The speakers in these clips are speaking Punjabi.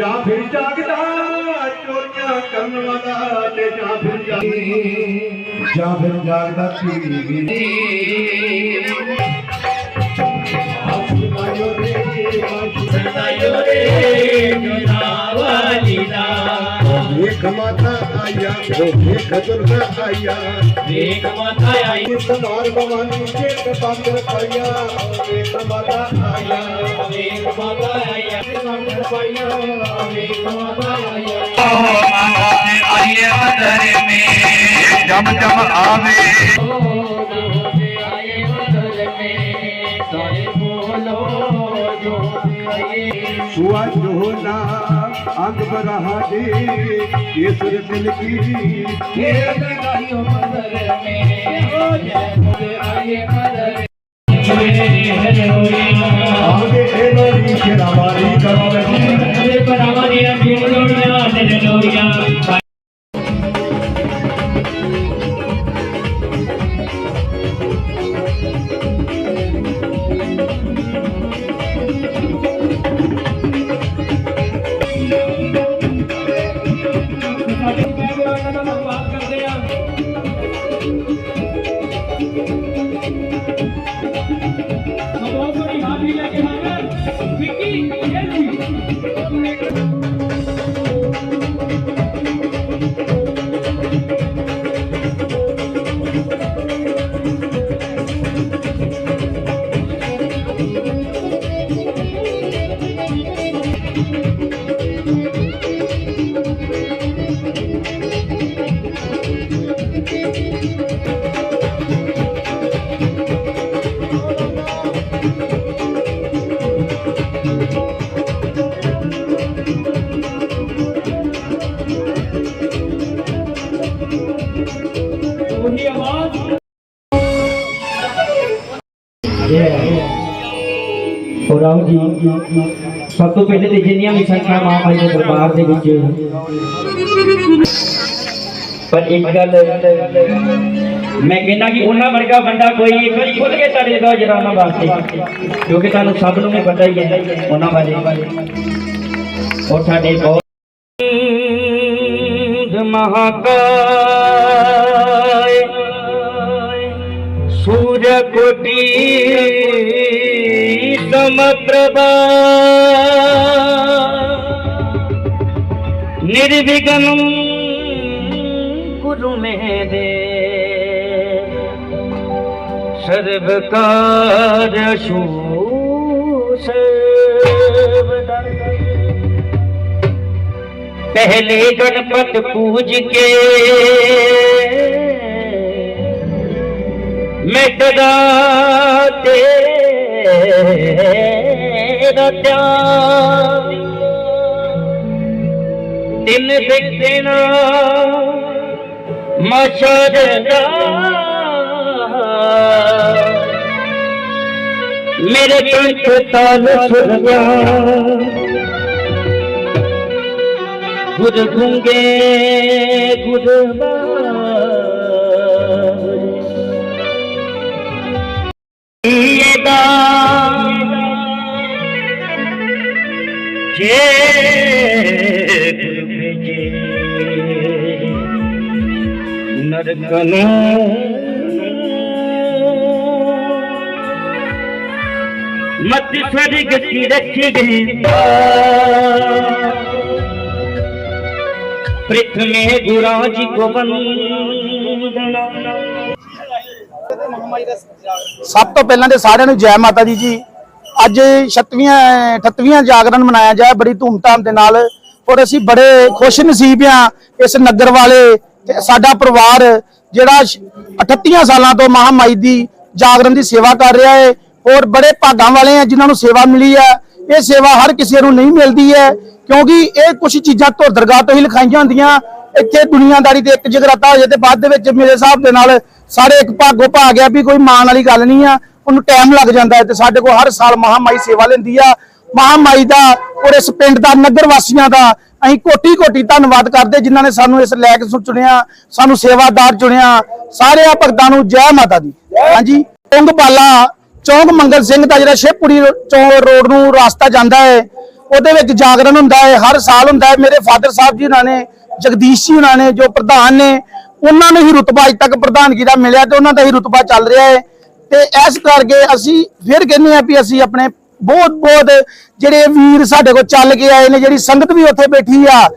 ਜਾਂ ਫਿਰ ਜਾਗਦਾ ਚੋਰੀਆਂ ਕਰਨ ਵਾਲਾ ਤੇ ਜਾਂ ਫਿਰ ਜਾਗ ਜਾਂ ਫਿਰ ਜਾਗਦਾ ਪੀੜੀ ਹਸਤਾਇਓ ਰੇ ਸਤਾਇਓ ਰੇ ਜੁਨਾਵਾਲੀ ਦਾ। एक माता आया वो एक दुर्गा आया। एक माता आई। सवार भवानी के पात्र पाया एक माता आया। एक माता आया। पात्र पाया एक माता आया। में जम जम आवे मदर में सारे बोलो जो ਆਏ ਸੁਆ ਜੋਨਾ ਅੰਗ ਬਰਹਾ ਦੇ ਕੇਸਰ ਦਿਲ ਕੀ? ਇਹ ਲਗਾਈਓ ਔਰ ਆਓ ਜੀ ਸਭ ਤੋਂ ਪਹਿਲੇ ਤੇ ਜਿੰਨੀਆਂ ਵੀ ਸੰਖਿਆ ਮਹਾਮਾਈ ਦੇ ਦਰਬਾਰ ਦੇ ਵਿੱਚ ਪਰ ਇੱਕ ਗੱਲ ਮੈਂ ਕਹਿੰਦਾ ਕਿ ਉਹਨਾਂ ਵਰਗਾ ਬੰਦਾ ਕੋਈ ਇੱਕ ਵਾਰੀ ਖੁੱਲ ਕੇ ਤੁਹਾਡੇ ਦੋ ਜਰਾਨਾ ਵਾਸਤੇ ਕਿਉਂਕਿ ਤੁਹਾਨੂੰ ਸਭ ਨੂੰ ਵੀ ਪਤਾ ਹੀ ਹੈ ਉਹਨਾਂ ਬਾਰੇ ਔਰ ਸਾਡੇ ਬਹੁਤ ਮਹਾਕਾय प्रभा निर्विघ्नं कुरु मे दे सर्वकारषु सर्वदा पहले गणपत पूज के मैं कदा ते ਧਿਆਨ ਦਿਨ ਦਿਖਣਾ ਮਸ਼ਰ ਦਾ ਮੇਰੇ ਕੰਠ ਤਾਲ ਸੁਣ ਗੁਰ ਗੁੰਗੇ ਗੁਰਬਾਣੀ ਨਰਕਨ ਮਤ ਸਵਰਗ ਕੀ ਰੱਖੀ ਗਈ ਪ੍ਰਥਮੇ ਗੁਰਾਂ ਜੀ ਕੋ ਵੰਦਨਾ ਸਭ ਤੋਂ ਪਹਿਲਾਂ ਤੇ ਸਾਰਿਆਂ ਨੂੰ ਜੈ ਮਾਤਾ ਦੀ ਜੀ। ਅੱਜ 36ਵੀਂ 38ਵੀਂ ਜਾਗਰਣ ਮਨਾਇਆ ਜਾ ਬੜੀ ਧੂਮਧਾਮ ਦੇ ਨਾਲ। ਔਰ ਅਸੀਂ ਬੜੇ ਖੁਸ਼ ਨਸੀਬ ਆ ਇਸ ਨਗਰ ਵਾਲੇ ਤੇ ਸਾਡਾ ਪਰਿਵਾਰ ਜਿਹੜਾ 38 ਸਾਲਾਂ ਤੋਂ ਮਹਾਮਾਈ ਦੀ ਜਾਗਰਣ ਦੀ ਸੇਵਾ ਕਰ ਰਿਹਾ ਹੈ ਔਰ ਬੜੇ ਭਾਗਾਂ ਵਾਲੇ ਆ ਜਿਨ੍ਹਾਂ ਨੂੰ ਸੇਵਾ ਮਿਲੀ ਹੈ ਇਹ ਸੇਵਾ ਹਰ ਕਿਸੇ ਨੂੰ ਨਹੀਂ ਮਿਲਦੀ ਹੈ ਕਿਉਂਕਿ ਇਹ ਕੁਝ ਚੀਜ਼ਾਂ ਧੁਰ ਦਰਗਾਹ ਤੋਂ ਹੀ ਲਿਖਾਈਆਂ ਹੁੰਦੀਆਂ। ਇੱਥੇ ਦੁਨੀਆਦਾਰੀ ਤੇ ਇੱਕ ਜਗਰਾਤਾ ਹੋ ਜਾਏ ਤੇ ਬਾਅਦ ਦੇ ਵਿੱਚ ਮੇਰੇ ਹਿਸਾਬ ਦੇ ਨਾਲ ਸਾਰੇ ਇੱਕ ਭਾਗੋ ਭਾਗ ਗਿਆ ਵੀ ਕੋਈ ਮਾਣ ਵਾਲੀ ਗੱਲ ਨਹੀਂ ਆ। ਉਹਨੂੰ ਟਾਈਮ ਲੱਗ ਜਾਂਦਾ ਹੈ ਤੇ ਸਾਡੇ ਕੋਲ ਹਰ ਸਾਲ ਮਹਾਮਾਈ ਸੇਵਾ ਲੈਂਦੀ ਆ। ਮਹਾਮਾਈ ਦਾ, ਔਰ ਇਸ ਪਿੰਡ ਦਾ, ਨਗਰ ਵਾਸੀਆਂ ਦਾ, ਅਸੀਂ ਕੋਟੀ ਕੋਟੀ ਧੰਨਵਾਦ ਕਰਦੇ ਜਿਨ੍ਹਾਂ ਨੇ ਸਾਨੂੰ ਇਸ ਲੈਕ ਨੂੰ ਚੁਣਿਆ, ਸਾਨੂੰ ਸੇਵਾਦਾਰ ਚੁਣਿਆ ਸਾਰਿਆਂ ਭਗਤਾਂ ਨੂੰ ਜੈ ਮਾਤਾ ਦੀ। ਹਾਂਜੀ, ਚੌਂਗ ਬਾਲਾ ਚੌਂਕ ਮੰਗਲ ਸਿੰਘ ਦਾ ਜਿਹੜਾ ਸ਼ੇਪੂਰੀ ਚੌਂਕ ਰੋਡ ਨੂੰ ਰਸਤਾ ਜਾਂਦਾ ਹੈ, ਉਹਦੇ ਵਿੱਚ ਜਾਗਰਣ ਹੁੰਦਾ ਹੈ, ਹਰ ਸਾਲ ਹੁੰਦਾ ਹੈ, ਮੇਰੇ ਫਾਦਰ ਸਾਹਿਬ ਜੀ ਉਹਨਾਂ ਨੇ, ਜਗਦੀਸ਼ ਜੀ ਉਹਨਾਂ ਨੇ, ਜੋ ਪ੍ਰਧਾਨ ਨੇ, ਉਹਨਾਂ ਨੂੰ ਹੀ ਰੁਤਬਾ ਅਜ ਤੱਕ ਪ੍ਰਧਾਨਗੀ ਦਾ ਮਿਲਿਆ ਤੇ ਉਹਨਾਂ ਦਾ ਹੀ ਰੁਤਬਾ ਚੱਲ ਰਿਹਾ ਹੈ। ਤੇ ਇਸ ਕਰਕੇ ਅਸੀਂ ਫਿਰ ਕਹਿੰਦੇ ਆ ਵੀ ਅਸੀਂ ਆਪਣੇ ਬਹੁਤ ਬਹੁਤ ਜਿਹੜੇ ਵੀਰ ਸਾਡੇ ਕੋਲ ਚੱਲ ਕੇ ਆਏ ਨੇ ਜਿਹੜੀ ਸੰਗਤ ਵੀ ਉੱਥੇ ਬੈਠੀ ਆ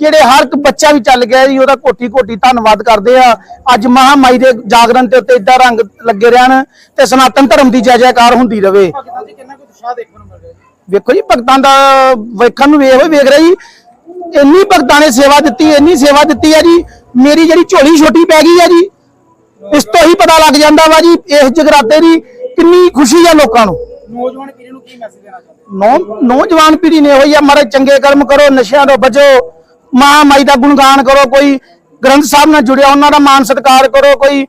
ਜਿਹੜੇ ਹਰ ਇੱਕ ਬੱਚਾ ਵੀ ਚੱਲ ਗਿਆ ਜੀ ਉਹਦਾ ਕੋਟੀ ਕੋਟੀ ਧੰਨਵਾਦ ਕਰਦੇ ਆ। ਅੱਜ ਮਹਾਮਾਈ ਦੇ ਜਾਗਰਣ ਤੇ ਉੱਤੇ ਇਦਾਂ ਰੰਗ ਲੱਗੇ ਰਹਿਣ ਤੇ ਸਨਾਤਨ ਧਰਮ ਦੀ ਜੈ ਜੈਕਾਰ ਹੁੰਦੀ ਰਵੇ। ਵੇਖੋ ਜੀ ਭਗਤਾਂ ਦਾ ਵੇਖਣ ਨੂੰ ਵੇਖ ਵੇਖ ਰਹੀ ਇੰਨੀ ਭਗਤਾਂ ਨੇ ਸੇਵਾ ਦਿੱਤੀ ਇੰਨੀ ਸੇਵਾ ਦਿੱਤੀ ਹੈ ਜੀ। ਮੇਰੀ ਜਿਹੜੀ ਝੋਲੀ ਛੋਟੀ ਪੈ ਗਈ ਹੈ ਜੀ ਇਸ ਤੋਂ ਹੀ ਪਤਾ ਲੱਗ ਜਾਂਦਾ ਵਾ ਜੀ ਇਸ ਜਗਰਾਤੇ ਦੀ ਕਿੰਨੀ ਖੁਸ਼ੀ ਆ ਲੋਕਾਂ ਨੂੰ। ਨੌਜਵਾਨ ਪੀੜ੍ਹੀ ਨੂੰ ਕੀ ਮੈਸੇਜ ਦੇਣਾ ਚਾਹੁੰਦੇ ਨੌਜਵਾਨ ਪੀੜ੍ਹੀ ਨੇ ਹੋਈ ਆ ਮਾਰੇ ਚੰਗੇ ਕਰਮ ਕਰੋ, ਨਸ਼ਿਆਂ ਤੋਂ ਬਚੋ, ਮਹਾਮਾਈ ਦਾ ਗੁਣਗਾਨ ਕਰੋ, ਕੋਈ ਗ੍ਰੰਥ ਸਾਹਿਬ ਨਾਲ ਜੁੜਿਆ, ਉਹਨਾਂ ਦਾ ਮਾਨ ਸਤਿਕਾਰ ਕਰੋ, ਕੋਈ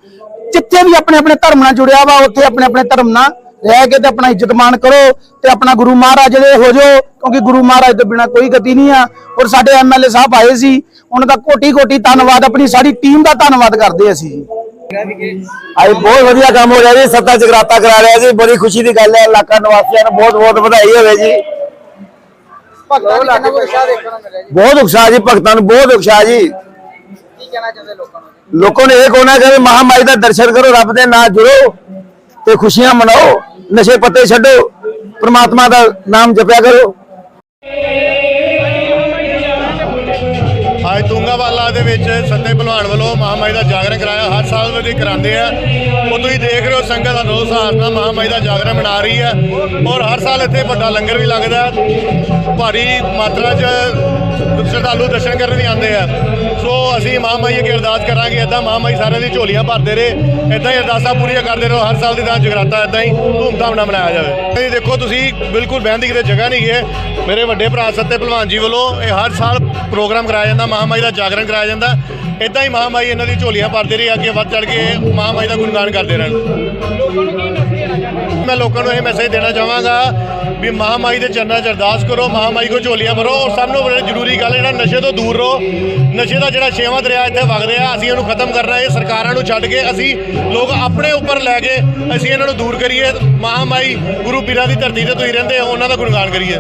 ਜਿੱਥੇ ਵੀ ਆਪਣੇ ਆਪਣੇ ਧਰਮ ਨਾਲ ਜੁੜਿਆ ਵਾ, ਉੱਥੇ ਆਪਣੇ ਆਪਣੇ ਧਰਮ ਨਾਲ ਰਹਿ ਕੇ ਤੇ ਆਪਣਾ ਇੱਜ਼ਤ ਮਾਨ ਕਰੋ ਤੇ ਆਪਣਾ ਗੁਰੂ ਮਹਾਰਾਜ ਦੇ ਹੋ ਜਾਓ, ਕਿਉਂਕਿ ਗੁਰੂ ਮਹਾਰਾਜ ਤੋਂ ਬਿਨਾ ਕੋਈ ਗਤੀ ਨਹੀਂ ਆ। ਔਰ ਸਾਡੇ ਐਮਐਲਏ ਸਾਹਿਬ ਆਏ ਸੀ, ਉਹਨਾਂ ਦਾ ਕੋਟੀ ਕੋਟੀ ਧੰਨਵਾਦ, ਆਪਣੀ ਸਾਰੀ ਟੀਮ ਦਾ ਧੰਨਵਾਦ ਕਰਦੇ ਅਸੀਂ। ਜੀ ਅੱਜ ਬਹੁਤ ਵਧੀਆ ਕੰਮ ਹੋ ਰਿਹਾ ਜੀ ਸੱਤਾ ਜਗਰਾਤਾ ਕਰਾ ਰਿਹਾ ਜੀ ਬੜੀ ਖੁਸ਼ੀ ਦੀ ਗੱਲ ਹੈ ਇਲਾਕਾ ਨਿਵਾਸੀਆਂ ਨੂੰ ਬਹੁਤ ਬਹੁਤ ਵਧਾਈ ਹੋਵੇ ਜੀ। ਬਹੁਤ ਉਤਸ਼ਾਹ ਜੀ ਭਗਤਾਂ ਨੂੰ ਬਹੁਤ ਉਤਸ਼ਾਹ ਜੀ। ਲੋਕਾਂ ਨੂੰ? ਇਹ ਕਹਿਣਾ ਕਿ ਮਹਾਮਾਈ ਦਾ ਦਰਸ਼ਨ ਕਰੋ ਰੱਬ ਦੇ ਨਾਲ ਜੁੜੋ ਤੇ ਖੁਸ਼ੀਆਂ ਮਨਾਓ ਨਸ਼ੇ ਪੱਤੇ ਛੱਡੋ ਪ੍ਰਮਾਤਮਾ ਦਾ ਨਾਮ ਜਪਿਆ ਕਰੋ। ਅੱਜ ਤੁੰਗਾਵਾਲਾ ਦੇ ਵਿੱਚ ਸੱਤੇ ਭਲਵਾਨ ਵੱਲੋਂ ਮਹਾਮਾਈ ਦਾ ਜਾਗਰਣ ਕਰਾਇਆ, ਹਰ ਸਾਲ ਵਧੀ ਕਰਾਉਂਦੇ ਆ। ਉਹ ਤੁਸੀਂ ਦੇਖ ਰਹੇ ਹੋ ਸੰਗਤ ਦਾ ਰੋਸ ਹਾਸ ਨਾਲ ਮਹਾਮਾਈ ਦਾ ਜਾਗਰਣ ਮਨਾ ਰਹੀ ਹੈ। ਔਰ ਹਰ ਸਾਲ ਇੱਥੇ ਵੱਡਾ ਲੰਗਰ ਵੀ ਲੱਗਦਾ ਭਾਰੀ ਮਾਤਰਾ 'ਚ ਸ਼ਰਧਾਲੂ ਦਰਸ਼ਨ ਕਰਨ ਵੀ ਆਉਂਦੇ ਆ। ਸੋ ਅਸੀਂ ਮਹਾਮਾਈ ਅੱਗੇ ਅਰਦਾਸ ਕਰਾਂਗੇ ਇਦਾਂ ਮਹਾਮਾਈ ਸਾਰਿਆਂ ਦੀ ਝੋਲੀਆਂ ਭਰਦੇ ਰਹੇ ਇਦਾਂ ਹੀ ਅਰਦਾਸਾਂ ਪੂਰੀਆਂ ਕਰਦੇ ਰਹੋ, ਹਰ ਸਾਲ ਦੀ ਤਰ੍ਹਾਂ ਜਗਰਾਤਾ ਇਦਾਂ ਹੀ ਧੂਮਧਾਮ ਨਾਲ ਮਨਾਇਆ ਜਾਵੇ। ਇਹ ਦੇਖੋ, ਤੁਸੀਂ ਬਿਲਕੁਲ ਬਹਿਣ ਦੀ ਕਿਤੇ ਜਗ੍ਹਾ ਨਹੀਂ ਹੈ ਮੇਰੇ ਵੱਡੇ ਭਰਾ ਸੱਤੇ ਭਲਵਾਨ ਜੀ ਵੱਲੋਂ ਇਹ ਹਰ ਸਾਲ ਪ੍ਰੋਗਰਾਮ ਕਰਾਇਆ ਜਾਂਦਾ ਮਹਾਮਾਈ ਦਾ ਜਾਗਰਣ ਕਰਾਇਆ ਜਾਂਦਾ। ਇਦਾਂ ਹੀ ਮਹਾਮਾਈ ਇਹਨਾਂ ਦੀ ਝੋਲੀਆਂ ਭਰਦੇ ਰਹੀ, ਅੱਗੇ ਵੱਧ ਚੜ ਕੇ ਮਹਾਮਾਈ ਦਾ ਗੁਣਗਾਨ ਕਰਦੇ ਰਹਿਣ। ਮੈਂ ਲੋਕਾਂ ਨੂੰ ਇਹ ਮੈਸੇਜ ਦੇਣਾ ਚਾਹਾਂਗਾ ਵੀ ਮਹਾਮਾਈ ਦੇ ਚਰਨਾਂ 'ਚ ਅਰਦਾਸ ਕਰੋ ਮਹਾਮਾਈ ਕੋ ਝੋਲੀਆਂ ਭਰੋ ਔਰ ਸਭ ਨੂੰ ਬੜੀ ਜ਼ਰੂਰੀ ਗੱਲ ਜਿਹੜਾ ਨਸ਼ੇ ਤੋਂ ਦੂਰ ਰਹੋ। ਨਸ਼ੇ ਦਾ ਜਿਹੜਾ ਛੇਵਾਂ ਦਰਿਆ ਇੱਥੇ ਵਗ ਰਿਹਾ ਅਸੀਂ ਇਹਨੂੰ ਖਤਮ ਕਰਨਾ ਹੈ ਸਰਕਾਰਾਂ ਨੂੰ ਛੱਡ ਕੇ ਅਸੀਂ ਲੋਕ ਆਪਣੇ ਉੱਪਰ ਲੈ ਕੇ ਅਸੀਂ ਇਹਨਾਂ ਨੂੰ ਦੂਰ ਕਰੀਏ। ਮਹਾਮਾਈ ਗੁਰੂ ਪੀਰਾਂ ਦੀ ਧਰਤੀ ਤੇ ਤੁਸੀਂ ਰਹਿੰਦੇ ਹੋ, ਉਹਨਾਂ ਦਾ ਗੁਣਗਾਨ ਕਰੀਏ।